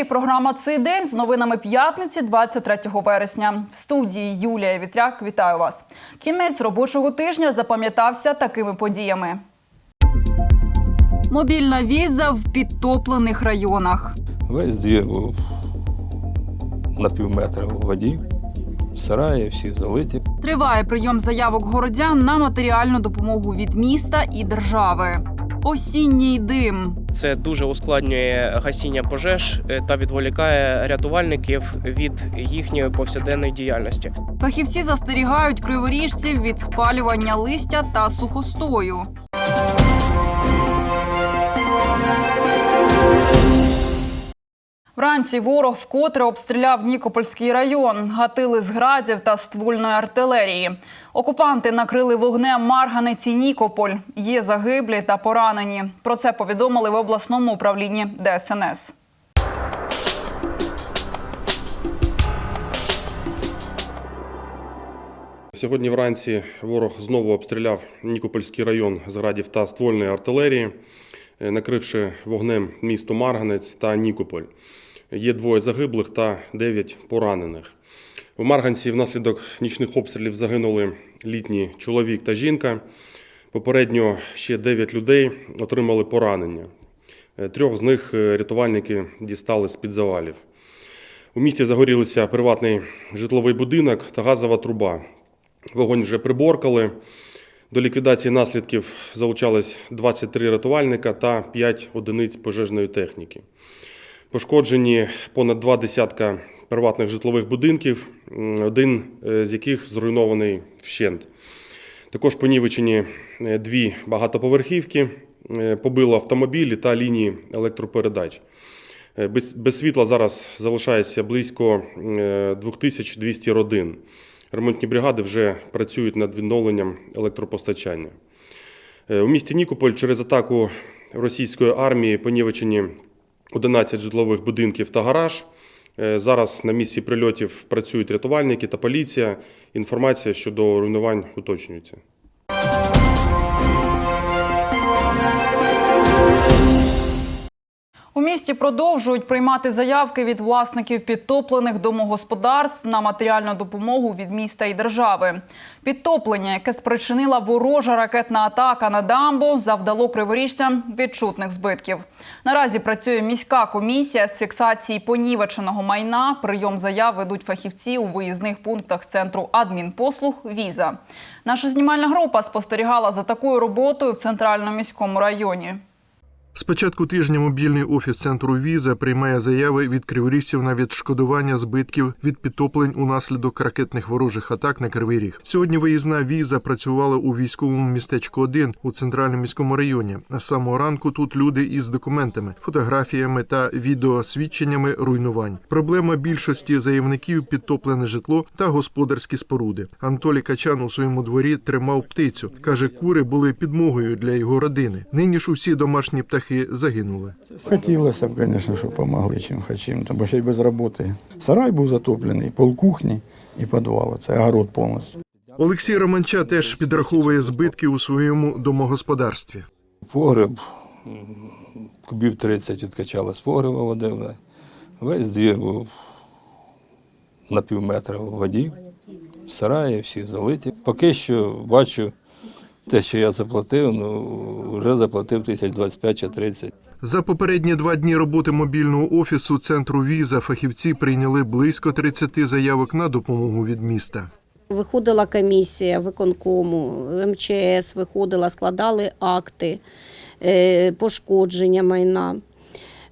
ефірі програма Цей день з новинами п'ятниці, 23 вересня. В студії Юлія Вітряк. Вітаю вас. Кінець робочого тижня запам'ятався такими подіями. Мобільна віза в підтоплених районах. Весь двір був на пів метра у воді, сараї всі залиті. Триває прийом заявок городян на матеріальну допомогу від міста і держави. Осінній дим. Це дуже ускладнює гасіння пожеж е, та відволікає рятувальників від їхньої повсякденної діяльності. Фахівці застерігають криворіжців від спалювання листя та сухостою. Вранці ворог вкотре обстріляв Нікопольський район, гатили з градів та ствольної артилерії. Окупанти накрили вогнем Марганець і Нікополь. Є загиблі та поранені. Про це повідомили в обласному управлінні ДСНС. Сьогодні вранці ворог знову обстріляв Нікопольський район з градів та ствольної артилерії, накривши вогнем місто Марганець та Нікополь. Є двоє загиблих та дев'ять поранених. У Марганці внаслідок нічних обстрілів загинули літній чоловік та жінка. Попередньо ще дев'ять людей отримали поранення. Е, Трьох з них е, рятувальники дістали з-під завалів. У місті загорілися приватний житловий будинок та газова труба. Вогонь вже приборкали. До ліквідації наслідків залучались 23 рятувальника та 5 одиниць пожежної техніки. Пошкоджені понад два десятка приватних житлових будинків, один е, з яких зруйнований вщент. Також понівечені е, дві багатоповерхівки, е, побило автомобілі та лінії електропередач. Без, світла зараз залишається близько е, 2200 родин. Ремонтні бригади вже працюють над відновленням електропостачання. Е, У місті Нікополь через атаку російської армії понівечені 11 житлових будинків та гараж. Е, Зараз на місці прильотів працюють рятувальники та поліція. Інформація щодо руйнувань уточнюється. У місті продовжують приймати заявки від власників підтоплених домогосподарств на матеріальну допомогу від міста і держави. Підтоплення, яке спричинила ворожа ракетна атака на дамбу, завдало криворіжцям відчутних збитків. Наразі працює міська комісія з фіксації понівеченого майна. Прийом заяв ведуть фахівці у виїзних пунктах центру адмінпослуг Віза. Наша знімальна група спостерігала за такою роботою в центральному міському районі. З початку тижня мобільний офіс центру Віза приймає заяви від криворіжців на відшкодування збитків від підтоплень унаслідок ракетних ворожих атак на Кривий Ріг. Сьогодні виїзна віза працювала у військовому містечку 1 у центральному міському районі. З самого ранку тут люди із документами, фотографіями та відеосвідченнями руйнувань. Проблема більшості заявників підтоплене житло та господарські споруди. Анатолій Качан у своєму дворі тримав птицю. каже, кури були підмогою для його родини. Нині ж усі домашні птахи загинули. Хотілося б, звісно, щоб допомогли чим хочем, бо ще й без роботи. Сарай був затоплений, пол кухні і підвал. Це огород повністю. Олексій Романча теж підраховує збитки у своєму домогосподарстві. Погреб кубів 30 відкачали з погреба водили. Весь двір був на пів метра у воді, сараї всі залиті. Поки що бачу те, що я заплатив, ну вже заплатив тисяч 25 чи 30. За попередні два дні роботи мобільного офісу центру Віза фахівці прийняли близько 30 заявок на допомогу від міста. Виходила комісія виконкому, МЧС виходила, складали акти е, пошкодження майна.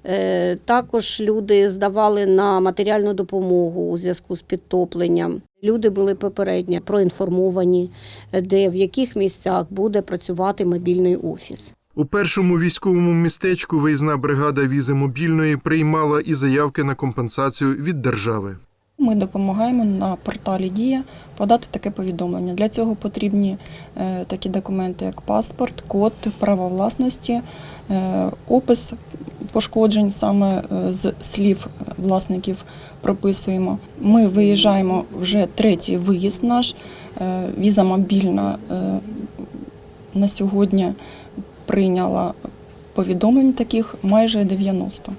Е, Також люди здавали на матеріальну допомогу у зв'язку з підтопленням. Люди були попередньо проінформовані, де в яких місцях буде працювати мобільний офіс. У першому військовому містечку виїзна бригада візи мобільної приймала і заявки на компенсацію від держави. Ми допомагаємо на порталі Дія подати таке повідомлення. Для цього потрібні е, такі документи, як паспорт, код, право власності, е, опис пошкоджень саме е, з слів власників прописуємо. Ми виїжджаємо вже третій виїзд наш. Е, Віза мобільна е, на сьогодні прийняла повідомлень таких майже 90.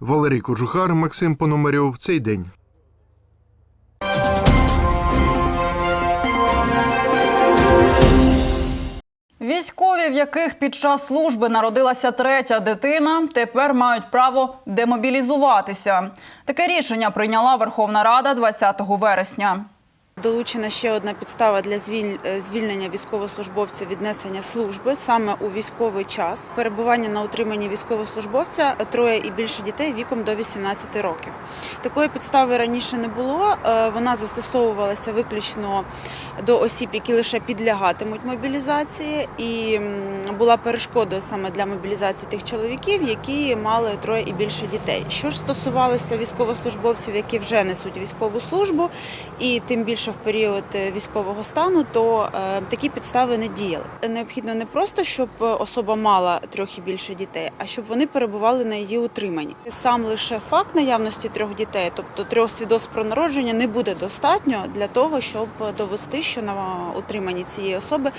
Валерій Кожухар, Максим Пономарьов. Цей день. Військові, в яких під час служби народилася третя дитина, тепер мають право демобілізуватися. Таке рішення прийняла Верховна Рада 20 вересня. Долучена ще одна підстава для е, звільнення військовослужбовця від несення служби саме у військовий час. Перебування на утриманні військовослужбовця троє і більше дітей віком до 18 років. Такої підстави раніше не було. Е, Вона застосовувалася виключно до осіб, які лише підлягатимуть мобілізації, і була перешкодою саме для мобілізації тих чоловіків, які мали троє і більше дітей. Що ж стосувалося військовослужбовців, які вже несуть військову службу, і тим більше в період е, військового стану, то е, такі підстави не діяли. Необхідно не просто, щоб е, особа мала трьох і більше дітей, а щоб вони перебували на її утриманні. Сам лише факт наявності трьох дітей, тобто трьох свідоцтв про народження, не буде достатньо для того, щоб довести, що на утриманні цієї особи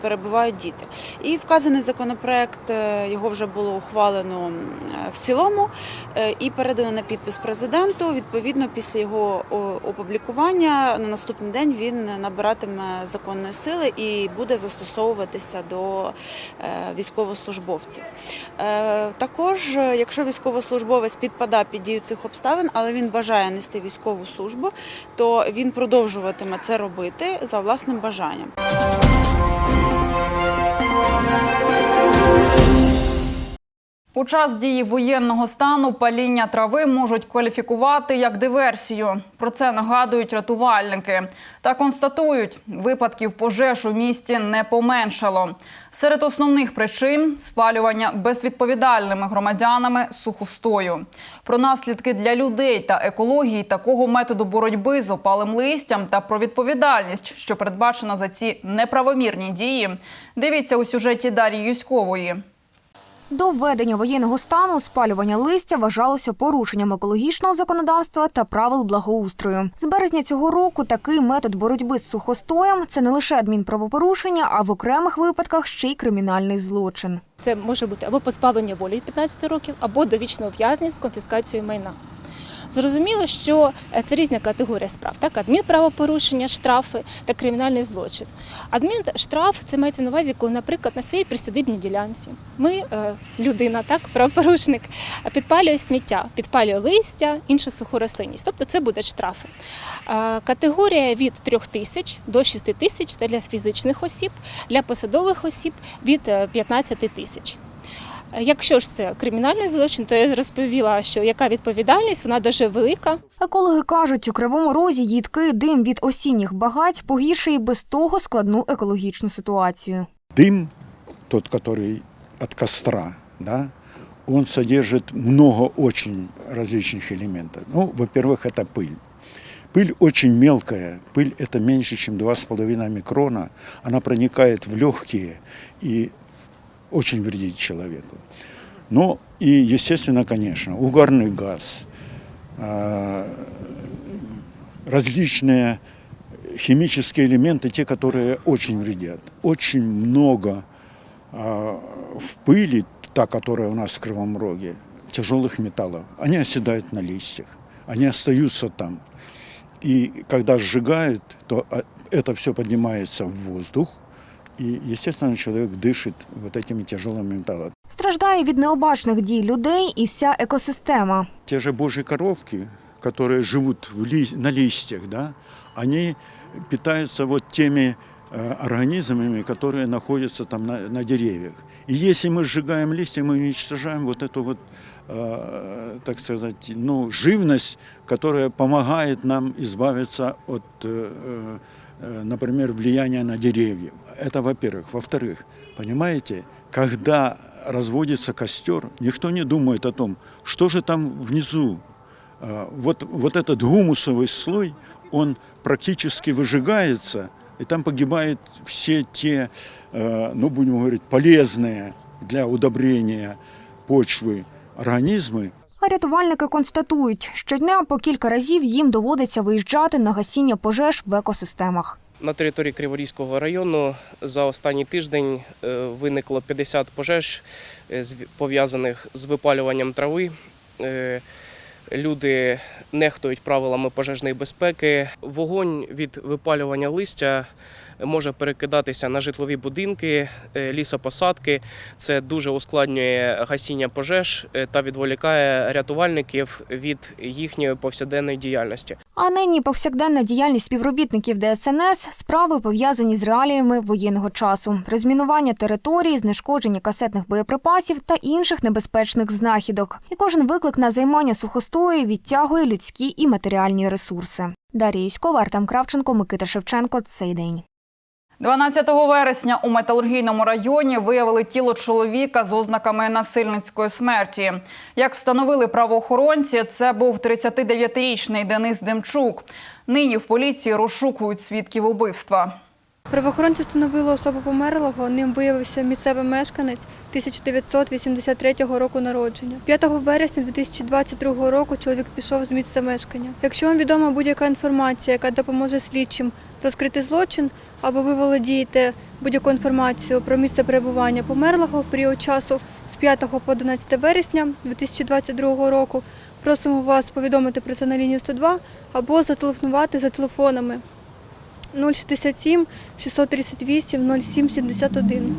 перебувають діти. І вказаний законопроект його вже було ухвалено в цілому і передано на підпис президенту. Відповідно, після його опублікування на наступний день він набиратиме законної сили і буде застосовуватися до е, військовослужбовців. Е, Також, е, якщо військовослужбовець підпадає під дію цих обставин, але він бажає нести військову службу, то він продовжуватиме це робити за власним бажанням. У час дії воєнного стану паління трави можуть кваліфікувати як диверсію. Про це нагадують рятувальники. Та констатують, випадків пожеж у місті не поменшало. Серед основних причин спалювання безвідповідальними громадянами сухостою. Про наслідки для людей та екології такого методу боротьби з опалим листям та про відповідальність, що передбачена за ці неправомірні дії. Дивіться у сюжеті Дар'ї Юськової. До введення воєнного стану спалювання листя вважалося порушенням екологічного законодавства та правил благоустрою. З березня цього року такий метод боротьби з сухостоєм це не лише адмінправопорушення, а в окремих випадках ще й кримінальний злочин. Це може бути або позбавлення волі від 15 років, або довічне ув'язнення з конфіскацією майна. Зрозуміло, що е, це різна категорія справ, так адмінправопорушення, штрафи та кримінальний злочин. Адмінштраф це мається на увазі, коли, наприклад, на своїй присадибній ділянці ми, е, людина, так, правопорушник, підпалює сміття, підпалює листя, іншу суху рослинність. Тобто це буде штрафи. Е, Категорія від 3 тисяч до 6 тисяч це для фізичних осіб, для посадових осіб від е, 15 тисяч. Е, Якщо ж це кримінальний злочин, то я розповіла, що яка відповідальність, вона дуже велика. Екологи кажуть, у кривому розі їдкий дим від осінніх багать погіршує і без того складну екологічну ситуацію. Дым, тот, который от костра, да, он содержит много очень различных элементов. Ну, во-первых, это пыль. Пыль очень мелкая, пыль это меньше, чем 2,5 микрона. Она проникает в легкие и очень вредит человеку. Ну и, естественно, конечно, угарный газ, а, различные химические элементы, те, которые очень вредят. Очень много а, в пыли, та, которая у нас в Кривом Роге, тяжелых металлов. Они оседают на листьях, они остаются там. И когда сжигают, то а, это все поднимается в воздух, и, естественно, человек дышит вот этими тяжелыми металлами. Страждає від необачних дій людей і вся екосистема. Те же божьи коровки, которые живут в ли- на листьях, да, они питаются вот теми э, организмами, которые находятся там на, на деревьях. И если мы сжигаем листья, мы уничтожаем вот эту вот, э, так сказать, ну, живность, которая помогает нам избавиться от, э, э, например, влияния на деревья. Это во-первых. Во-вторых, понимаете, когда разводится костер, никто не думает о том, что же там внизу. А, Вот, вот этот гумусовый слой, он практически выжигается, и там погибают все те, э, ну, будем говорить, полезные для удобрения почвы организмы, А рятувальники констатують, щодня по кілька разів їм доводиться виїжджати на гасіння пожеж в екосистемах. На території Криворізького району за останній тиждень е, виникло 50 пожеж, е, пов'язаних з випалюванням трави е, люди нехтують правилами пожежної безпеки. Вогонь від випалювання листя може перекидатися на житлові будинки, е, лісопосадки. Це дуже ускладнює гасіння пожеж е, та відволікає рятувальників від їхньої повсякденної діяльності. А нині повсякденна діяльність співробітників ДСНС справи пов'язані з реаліями воєнного часу, розмінування території, знешкодження касетних боєприпасів та інших небезпечних знахідок. І кожен виклик на займання сухостою відтягує людські і матеріальні ресурси. Дар'я Юськова, Артем Кравченко, Микита Шевченко. Цей день. 12 вересня у металургійному районі виявили тіло чоловіка з ознаками насильницької смерті. Як встановили правоохоронці, це був 39-річний Денис Демчук. Нині в поліції розшукують свідків убивства. Правоохоронці встановили особу померлого. Ним виявився місцевий мешканець 1983 року народження. 5 вересня 2022 року чоловік пішов з місця мешкання. Якщо вам відома будь-яка інформація, яка допоможе слідчим розкрити злочин, або ви володієте будь-яку інформацію про місце перебування померлого в період часу з 5 по 11 вересня 2022 року, просимо вас повідомити про це на лінію 102 або зателефонувати за телефонами 067 638 07 71,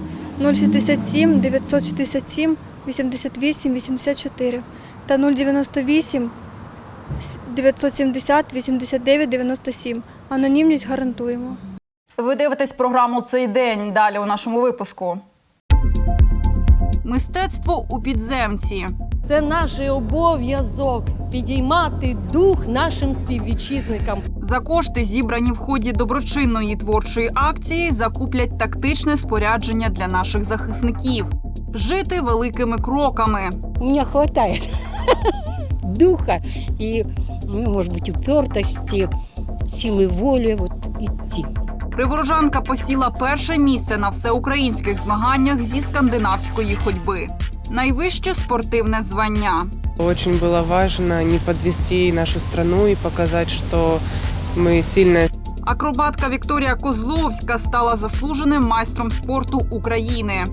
067 967 88 84 та 098 970 89 97. Анонімність гарантуємо. Ви дивитесь програму цей день. Далі у нашому випуску. Мистецтво у підземці. Це наш обов'язок підіймати дух нашим співвітчизникам. За кошти, зібрані в ході доброчинної творчої акції, закуплять тактичне спорядження для наших захисників. Жити великими кроками. Меня хватает духа и, ну, может быть, упертости, силы воли вот идти. Приворожанка посіла перше місце на всеукраїнських змаганнях зі скандинавської ходьби. Найвище спортивне звання. Очень было важно не подвести нашу страну и показать, что мы сильная Акробатка Вікторія Козловська стала заслуженим майстром спорту України.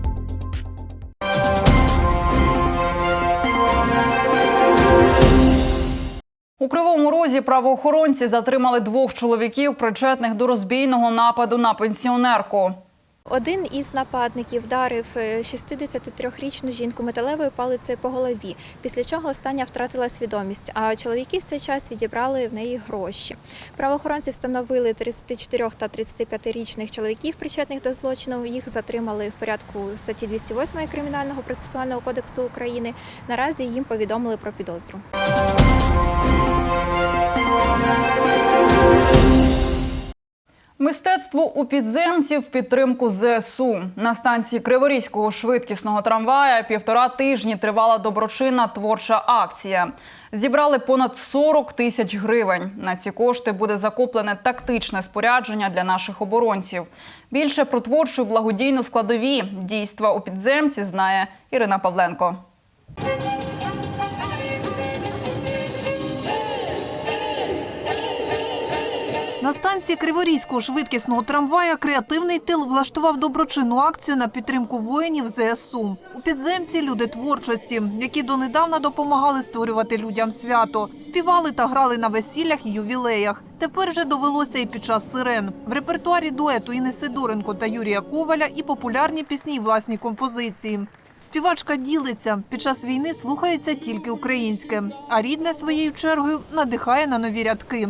У Кривому Розі правоохоронці затримали двох чоловіків, причетних до розбійного нападу на пенсіонерку. Один із нападників вдарив е, 63-річну жінку металевою палицею по голові, після чого остання втратила свідомість. А чоловіки в цей час відібрали в неї гроші. Правоохоронці встановили 34 та 35-річних чоловіків, причетних до злочину. Їх затримали в порядку статті 208 Кримінального процесуального кодексу України. Наразі їм повідомили про підозру. Мистецтво у підземці в підтримку ЗСУ. На станції Криворізького швидкісного трамвая півтора тижні тривала доброчинна творча акція. Зібрали понад 40 тисяч гривень. На ці кошти буде закуплене тактичне спорядження для наших оборонців. Більше про творчу благодійну складові дійства у підземці знає Ірина Павленко. На станції Криворізького швидкісного трамвая креативний тил влаштував доброчинну акцію на підтримку воїнів ЗСУ. У підземці люди творчості, які донедавна допомагали створювати людям свято, співали та грали на весіллях і ювілеях. Тепер же довелося і під час сирен. В репертуарі дуету Інни Сидоренко та Юрія Коваля і популярні пісні, й власні композиції. Співачка ділиться під час війни слухається тільки українське, а рідне своєю чергою надихає на нові рядки.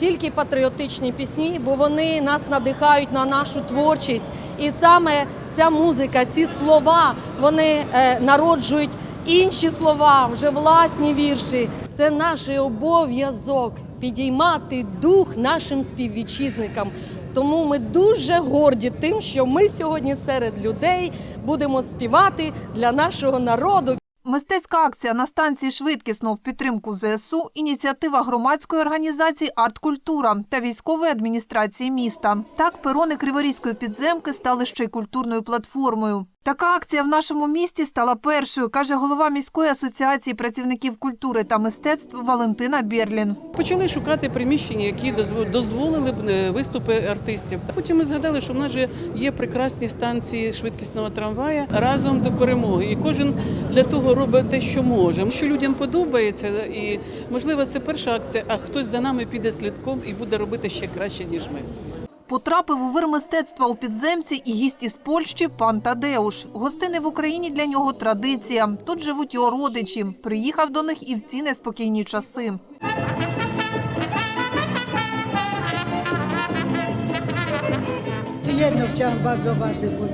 Тільки патріотичні пісні, бо вони нас надихають на нашу творчість. І саме ця музика, ці слова, вони е, народжують інші слова, вже власні вірші. Це наш обов'язок підіймати дух нашим співвітчизникам. Тому ми дуже горді тим, що ми сьогодні серед людей будемо співати для нашого народу. Мистецька акція на станції швидкісно в підтримку ЗСУ – ініціатива громадської організації «Арткультура» та військової адміністрації міста. Так, перони Криворізької підземки стали ще й культурною платформою. Така акція в нашому місті стала першою, каже голова міської асоціації працівників культури та мистецтв Валентина Бєрлін. Почали шукати приміщення, які дозв- дозволили б е, виступи артистів. Потім ми згадали, що в нас же є прекрасні станції швидкісного трамвая разом до перемоги. І кожен для того робить те, що може. Що людям подобається, і можливо, це перша акція, а хтось за нами піде слідком і буде робити ще краще, ніж ми. Потрапив у вир мистецтва у підземці і гість із Польщі пан Тадеуш. Гостини в Україні для нього традиція. Тут живуть його родичі. Приїхав до них і в ці неспокійні часи.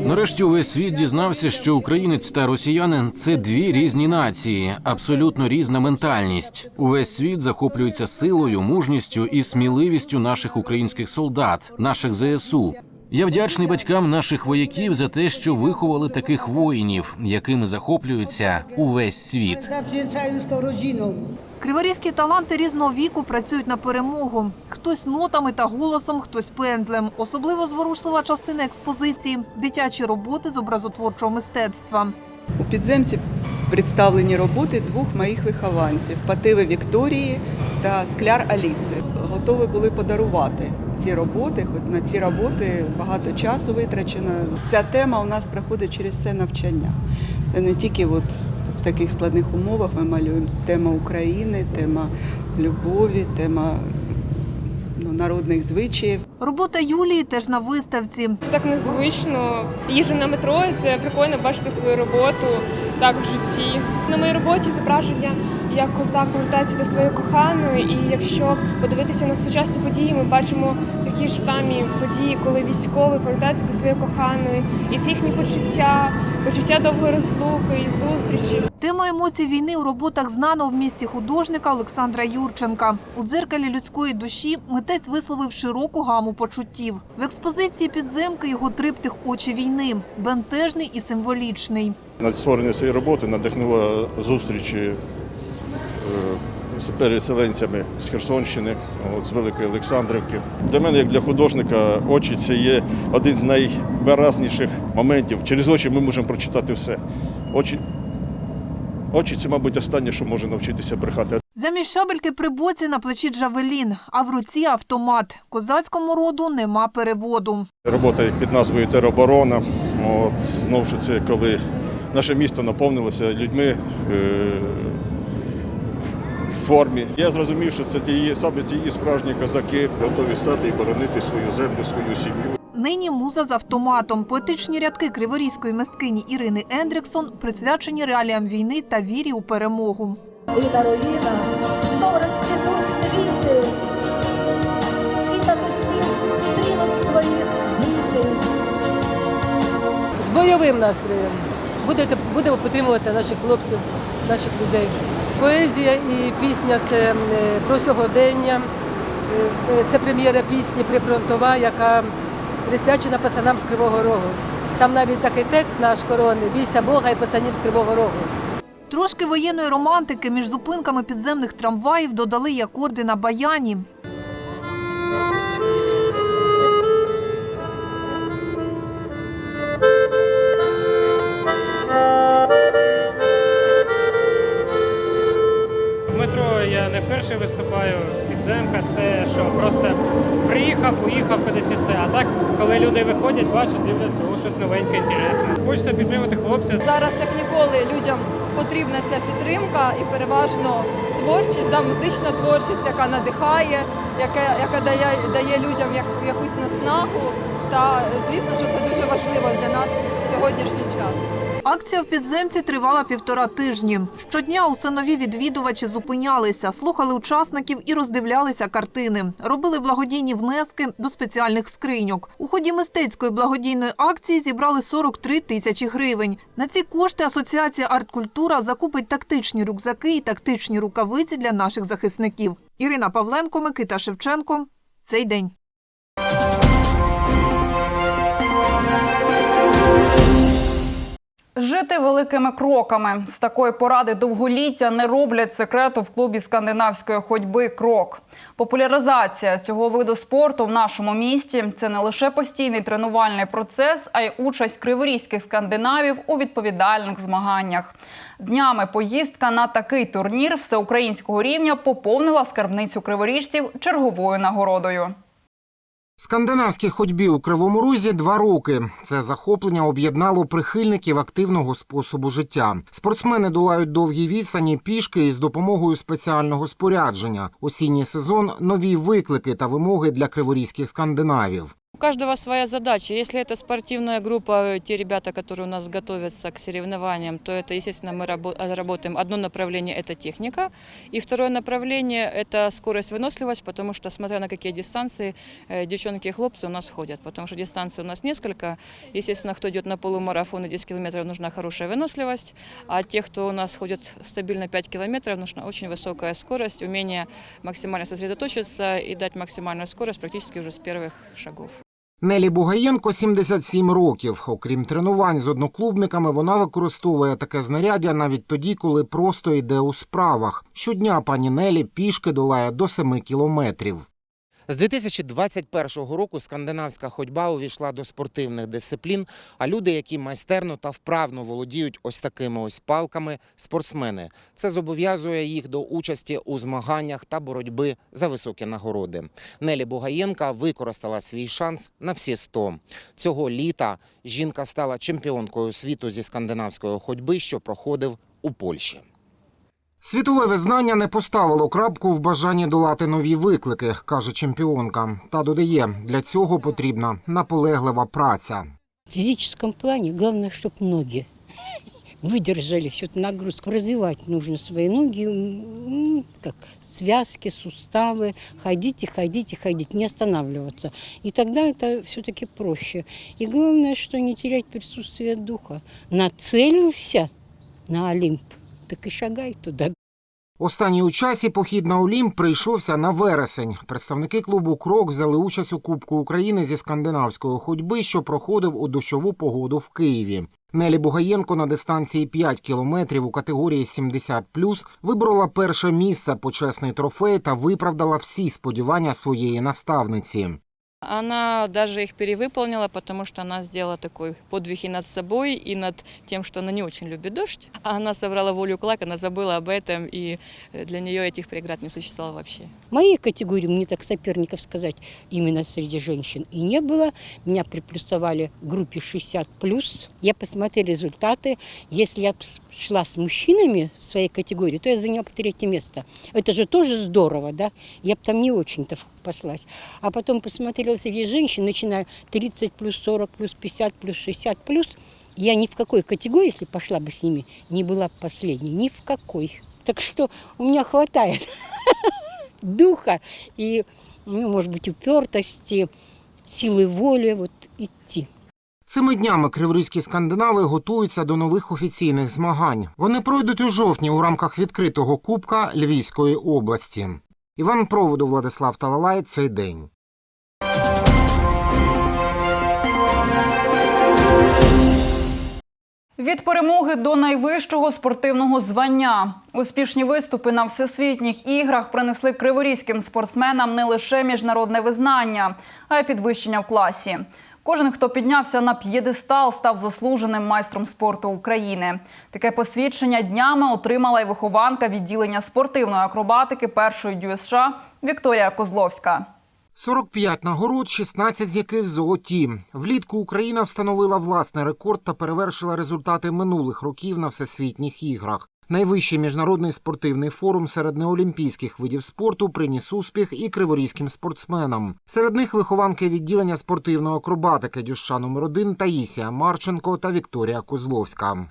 Нарешті увесь світ дізнався, що українець та росіянин це дві різні нації, абсолютно різна ментальність. Увесь світ захоплюється силою, мужністю і сміливістю наших українських солдат, наших ЗСУ. Я вдячний батькам наших вояків за те, що виховали таких воїнів, якими захоплюється увесь світ. Криворізькі таланти різного віку працюють на перемогу. Хтось нотами та голосом, хтось пензлем. Особливо зворушлива частина експозиції дитячі роботи з образотворчого мистецтва. У підземці представлені роботи двох моїх вихованців Пативи Вікторії та Скляр Аліси. Готові були подарувати ці роботи, хоч на ці роботи багато часу витрачено. Ця тема у нас проходить через все навчання. Це не тільки от в таких складних умовах ми малюємо тема України, тема любові, тема ну, народних звичаїв. Робота Юлії теж на виставці. Це так незвично. Їжджу на метро, це прикольно бачити свою роботу так в житті. На моїй роботі зображення, як козак повертається до своєї коханої, і якщо подивитися на сучасні події, ми бачимо такі ж самі події, коли військовий повертається до своєї коханої, і ці їхні почуття, почуття довгої розлуки і зустрічі. Тема емоцій війни у роботах знаного в місті художника Олександра Юрченка. У дзеркалі людської душі митець висловив широку гаму почуттів. В експозиції підземки його триптих очі війни бентежний і символічний. На створення цієї роботи надихнула зустрічі переселенцями з Херсонщини, от, з Великої Олександрівки. Для мене, як для художника, очі це є один з найвиразніших моментів. Через очі ми можемо прочитати все. Очі, очі це, мабуть, останнє, що може навчитися брехати. Замість шабельки при боці на плечі Джавелін, а в руці автомат. Козацькому роду нема переводу. Робота під назвою Тероборона. От, знову ж це коли наше місто наповнилося людьми е, формі. Я зрозумів, що це ті, саме ті справжні козаки, готові стати і боронити свою землю, свою сім'ю. Нині муза з автоматом. Поетичні рядки криворізької мисткині Ірини Ендріксон присвячені реаліям війни та вірі у перемогу. Ліна руїна, знов розцвітуть квіти, і татусів стрінуть своїх діти. з бойовим настроєм. Будете, будемо підтримувати наших хлопців, наших людей. Поезія і пісня це е, про сьогодення. Е, Це прем'єра пісні прифронтова, яка присвячена пацанам з Кривого Рогу. Там навіть такий текст наш корони Бійся Бога і пацанів з Кривого Рогу. Трошки воєнної романтики між зупинками підземних трамваїв додали й акорди на баяні. Виступаю. Підземка це що просто приїхав, уїхав кудись і все. А так, коли люди виходять, бачать, дивляться, о, щось новеньке, інтересне. Хочеться підтримати хлопців. Зараз як ніколи людям потрібна ця підтримка і переважно творчість, да, музична творчість, яка надихає, яка, яка дає, дає людям як, якусь наснагу. Та звісно, що це дуже важливо для нас в сьогоднішній час. Акція в підземці тривала півтора тижні. Щодня усе нові відвідувачі зупинялися, слухали учасників і роздивлялися картини. Робили благодійні внески до спеціальних скриньок. У ході мистецької благодійної акції зібрали 43 тисячі гривень. На ці кошти асоціація арткультура закупить тактичні рюкзаки і тактичні рукавиці для наших захисників. Ірина Павленко, Микита Шевченко. Цей день. Жити великими кроками з такої поради довголіття не роблять секрету в клубі скандинавської ходьби Крок. Популяризація цього виду спорту в нашому місті це не лише постійний тренувальний процес, а й участь криворізьких скандинавів у відповідальних змаганнях. Днями поїздка на такий турнір всеукраїнського рівня поповнила скарбницю криворіжців черговою нагородою. Скандинавській ходьбі у Кривому Розі два роки. Це захоплення об'єднало прихильників активного способу життя. Спортсмени долають довгі відстані пішки із допомогою спеціального спорядження. Осінній сезон нові виклики та вимоги для криворізьких скандинавів. У каждого своя задача. Если это спортивная группа, те ребята, которые у нас готовятся к соревнованиям, то это, естественно, мы рабо- работаем. Одно направление – это техника, и второе направление – это скорость, выносливость, потому что, смотря на какие дистанции, э, девчонки и хлопцы у нас ходят, потому что дистанций у нас несколько. Естественно, кто идет на полумарафон и 10 километров, нужна хорошая выносливость, а те, кто у нас ходит стабильно 5 километров, нужна очень высокая скорость, умение максимально сосредоточиться и дать максимальную скорость практически уже с первых шагов. Нелі Бугаєнко 77 років. Окрім тренувань з одноклубниками, вона використовує таке знаряддя навіть тоді, коли просто йде у справах. Щодня пані Нелі пішки долає до 7 кілометрів. З 2021 року скандинавська ходьба увійшла до спортивних дисциплін. А люди, які майстерно та вправно володіють ось такими ось палками, спортсмени. Це зобов'язує їх до участі у змаганнях та боротьби за високі нагороди. Нелі Бугаєнка використала свій шанс на всі 100. Цього літа жінка стала чемпіонкою світу зі скандинавської ходьби, що проходив у Польщі. Світове визнання не поставило крапку в бажанні долати нові виклики, каже чемпіонка. Та додає, для цього потрібна наполеглива праця. В физическом плане главное, чтобы ноги выдержали всю эту нагрузку. Развивать нужно свои ноги, м, как связки, суставы. Ходите, ходите, ходите, не останавливаться. И тогда это все-таки проще. И главное, что не терять присутствие духа. Нацелился на Олимп, так и шагай туда. Останній у часі похід на Олімп прийшовся на вересень. Представники клубу Крок взяли участь у Кубку України зі скандинавської ходьби, що проходив у дощову погоду в Києві. Нелі Бугаєнко на дистанції 5 кілометрів у категорії 70+, виборола перше місце, почесний трофей та виправдала всі сподівання своєї наставниці. Она даже их перевыполнила, потому что она сделала такой подвиг и над собой, и над тем, что она не очень любит дождь. А она собрала волю кулак, она забыла об этом, и для нее этих преград не существовало вообще. В моей категории, мне так соперников сказать, именно среди женщин и не было. Меня приплюсовали к группе 60+. Я посмотрела результаты. Если я б шла с мужчинами в своей категории, то я заняла третье место. Это же тоже здорово, да? Я бы там не очень-то послась. А потом посмотрела среди женщин, начиная 30 плюс, 40 плюс, 50 плюс, 60 плюс. Я ни в какой категории, если пошла бы с ними, не была бы последней. Ни в какой. Так что у меня хватает духа и, ну, может быть, упертости, силы воли вот идти. Цими днями криворізькі скандинави готуються до нових офіційних змагань. Вони пройдуть у жовтні у рамках відкритого кубка Львівської області. Іван Проводу, Владислав Талалай. Цей день. Від перемоги до найвищого спортивного звання успішні виступи на всесвітніх іграх принесли криворізьким спортсменам не лише міжнародне визнання, а й підвищення в класі. Кожен, хто піднявся на п'єдестал, став заслуженим майстром спорту України. Таке посвідчення днями отримала й вихованка відділення спортивної акробатики першої ДЮСШ Вікторія Козловська. 45 нагород, 16 з яких золоті. Влітку Україна встановила власний рекорд та перевершила результати минулих років на всесвітніх іграх. Найвищий міжнародний спортивний форум серед неолімпійських видів спорту приніс успіх і криворізьким спортсменам. Серед них вихованки відділення спортивної акробатики дюша номер 1 Таїсія Марченко та Вікторія Козловська.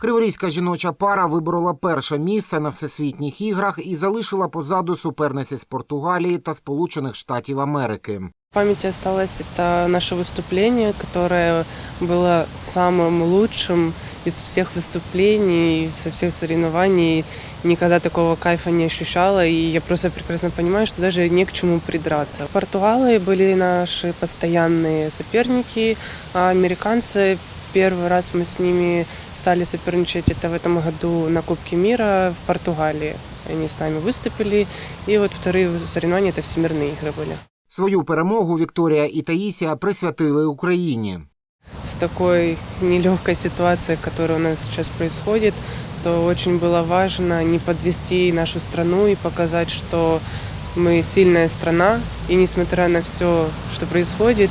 Криворізька жіноча пара виборола перше місце на всесвітніх іграх і залишила позаду суперниці з Португалії та Сполучених Штатів Америки. В памяти осталось это наше выступление, которое было самым лучшим из всех выступлений, со всех соревнований. Никогда такого кайфа не ощущала, и я просто прекрасно понимаю, что даже не к чему придраться. Португалы были наши постоянные соперники, а американцы Первый раз мы с ними стали соперничать это в этом году на Кубке мира в Португалии. Они с нами выступили. И вот вторые соревнования это всемирные игры были. Свою перемогу Вікторія і Таїсія присвятили Україні. С такой нелегкой ситуацией, которая у нас сейчас происходит, то очень было важно не подвести нашу страну и показать, что мы сильная страна, и несмотря на все, что происходит,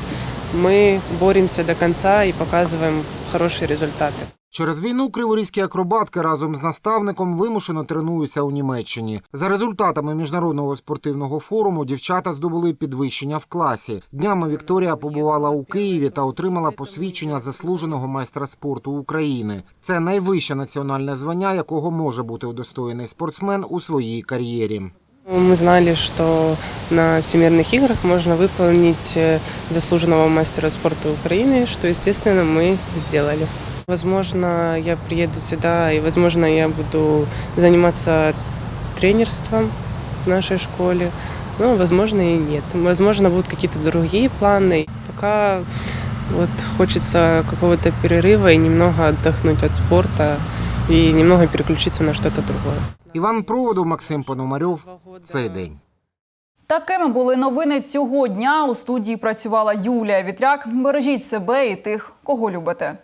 мы боремся до конца и показываем хорошие результаты. Через війну криворізькі акробатки разом з наставником вимушено тренуються у Німеччині. За результатами міжнародного спортивного форуму дівчата здобули підвищення в класі. Днями Вікторія побувала у Києві та отримала посвідчення заслуженого майстра спорту України. Це найвище національне звання, якого може бути удостоєний спортсмен у своїй кар'єрі. Мы знали, что на Всемирных играх можно выполнить э, заслуженного мастера спорта Украины, что, естественно, мы сделали. Возможно, я приеду сюда, и, возможно, я буду заниматься тренерством в нашей школе. Но, возможно, и нет. Возможно, будут какие-то другие планы. Пока вот хочется какого-то перерыва и немного отдохнуть от спорта и немного переключиться на что-то другое. Іван Проводов, Максим Пономарьов. Цей день. Такими були новини цього дня. У студії працювала Юлія Вітряк. Бережіть себе і тих, кого любите.